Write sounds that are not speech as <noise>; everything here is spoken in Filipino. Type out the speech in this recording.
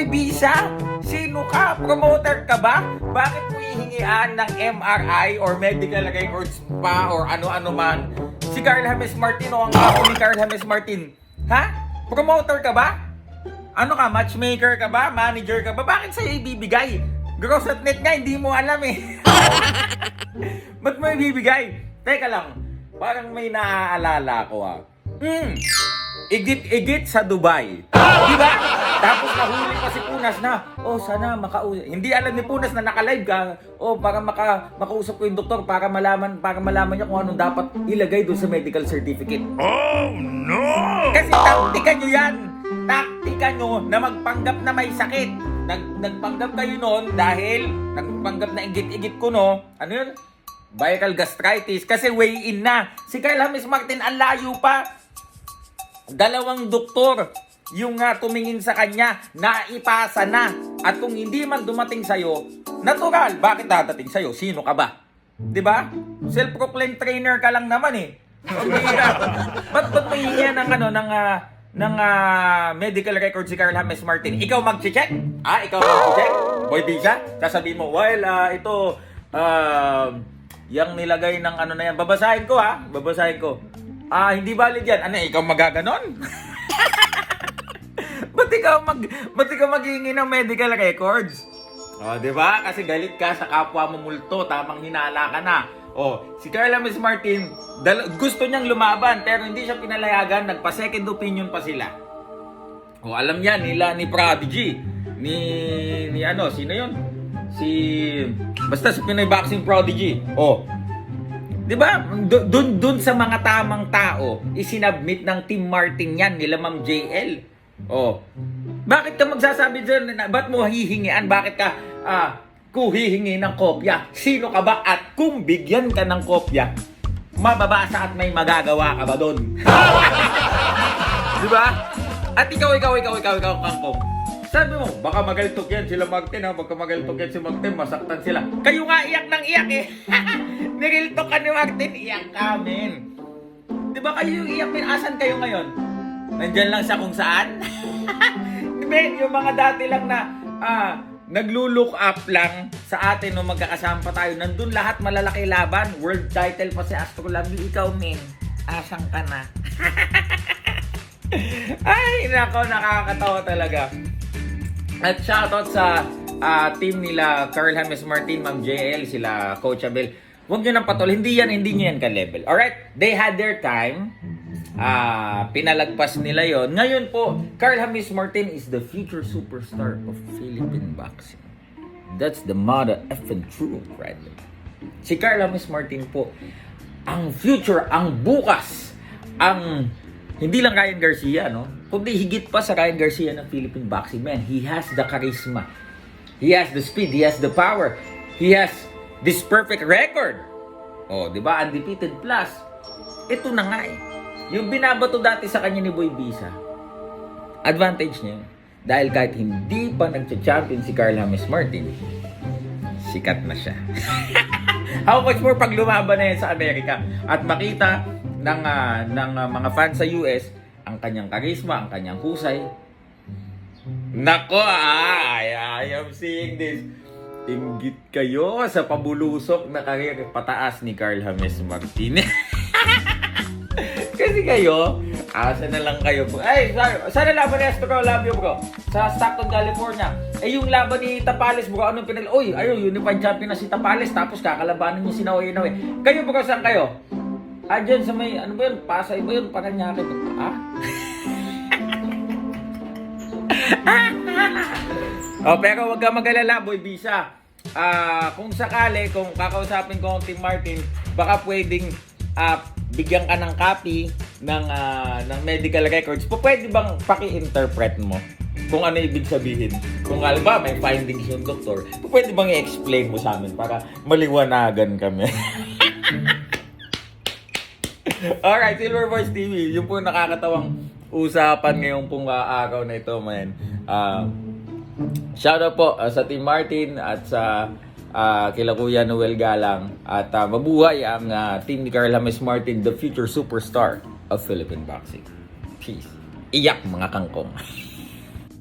Boy Bisa, sino ka? Promoter ka ba? Bakit mo hihingian ng MRI or medical records pa or ano-ano man? Si Carl James Martin o ang ako ni Carl James Martin? Ha? Promoter ka ba? Ano ka? Matchmaker ka ba? Manager ka ba? Bakit sa'yo ibibigay? Gross at net nga, hindi mo alam eh. <laughs> Ba't mo ibibigay? Teka lang, parang may naaalala ko ah. Hmm, igit-igit sa Dubai. Di ba? Tapos nahuli pa si Punas na, oh sana makausap. Hindi alam ni Punas na naka-live ka. Oh, para maka makausap ko yung doktor para malaman para malaman niya kung anong dapat ilagay doon sa medical certificate. Oh no! Kasi taktika nyo yan. Taktika nyo na magpanggap na may sakit. Nag, nagpanggap kayo noon dahil nagpanggap na igit-igit ko no. Ano yun? Viral gastritis. Kasi way in na. Si Kyle James Martin ang layo pa. Dalawang doktor yung nga tumingin sa kanya, naipasa na. At kung hindi man dumating sa'yo, natural, bakit dadating sa'yo? Sino ka ba? 'Di ba? Self-proclaimed trainer ka lang naman eh. <laughs> Ba't ba't may hingi ng ano, ng, ah, ng ah, medical record si Carl James Martin? Ikaw mag-check? Ah, ikaw mag-check? Boy Bisa? Sasabihin mo, well, ah, ito, ah, yung nilagay ng ano na yan, babasahin ko ha, babasahin ko. Ah, hindi valid yan. Ano, ikaw magaganon? <laughs> ba't ikaw mag, ba't ikaw maghihingi ng medical records? Oh, 'di ba? Kasi galit ka sa kapwa mo multo, tamang hinala ka na. Oh, si Carla Miss Martin, dal- gusto niyang lumaban pero hindi siya pinalayagan, nagpa second opinion pa sila. Oh, alam niya nila ni Prodigy, ni ni ano, sino 'yon? Si basta si Pinoy Boxing Prodigy. Oh. 'Di ba? Do- Dun dun sa mga tamang tao, isinabmit ng Team Martin 'yan nila Ma'am JL. Oh. Bakit ka magsasabi dyan? na- Ba't mo hihingian? Bakit ka ah, kung hihingi ng kopya? Sino ka ba? At kung bigyan ka ng kopya, mababasa at may magagawa ka ba doon? <laughs> Di ba? At ikaw, ikaw, ikaw, ikaw, ikaw, kangkong. Sabi mo, baka magaltok yan sila Martin ha. Baka magaltok yan si Martin, masaktan sila. Kayo nga iyak ng iyak eh. <laughs> Niriltok ka ni Martin, iyak ka, men. Di ba kayo yung iyak, men? Asan kayo ngayon? Nandyan lang siya kung saan? <laughs> Men, yung mga dati lang na ah, naglo-look up lang sa atin nung magkakasama pa tayo. Nandun lahat malalaki laban. World title pa si Astro Labio. Ikaw, men. Asang ka na. <laughs> Ay, nako, nakakatawa talaga. At shoutout sa ah, team nila Carl James Martin, Ma'am JL, sila Coach Abel. Huwag nyo nang patol. Hindi yan, hindi nyo yan ka-level. Alright? They had their time. Ah, pinalagpas nila yon. Ngayon po, Carl James Martin is the future superstar of Philippine boxing. That's the motto effing true, Bradley. Si Carl James Martin po, ang future, ang bukas, ang hindi lang Ryan Garcia, no? Kundi higit pa sa Ryan Garcia ng Philippine boxing. Man, he has the charisma. He has the speed. He has the power. He has this perfect record. Oh, di ba? Undefeated plus. Ito na nga eh. Yung binabato dati sa kanya ni Boy Bisa, advantage niya. Dahil kahit hindi pa nagcha-champion si Carl James Martin, sikat na siya. <laughs> How much more pag lumaban na yan sa Amerika at makita ng, ah, ng ah, mga fans sa US ang kanyang karisma, ang kanyang husay. Nako, ah, I, I am seeing this. Inggit kayo sa pabulusok na karir pataas ni Carl James Martin. <laughs> Kasi kayo, asa na lang kayo. Ay, sorry. Sana laban ni Astro Labio, bro. Sa Stockton, California. Eh, yung laban ni Tapales, bro, anong pinal... Uy, ayun, unified champion na si Tapales. Tapos kakalabanan niyo si Naoy Naoy. Kayo, bro, saan kayo? Ah, dyan sa may, ano ba yun? Pasay ba yun? Paranaque ba? <laughs> Ah? oh, pero wag ka mag-alala, boy Bisa. Ah, kung sakali, kung kakausapin ko ang Team Martin, baka pwedeng ah, bigyan ka ng copy ng ah, ng medical records. Po, pwede bang paki-interpret mo kung ano ibig sabihin? Kung alam ba, may findings yung doktor, pwede bang i-explain mo sa amin para maliwanagan kami? <laughs> Alright, Silver Voice TV, yung po nakakatawang usapan ngayong pong ah, araw na ito, man. Ah, Shoutout po uh, sa Team Martin at sa uh, kila Kuya Noel Galang at uh, mabuhay ang uh, team ni Carl James Martin, the future superstar of Philippine boxing. Peace. Iyak mga kangkong. <laughs>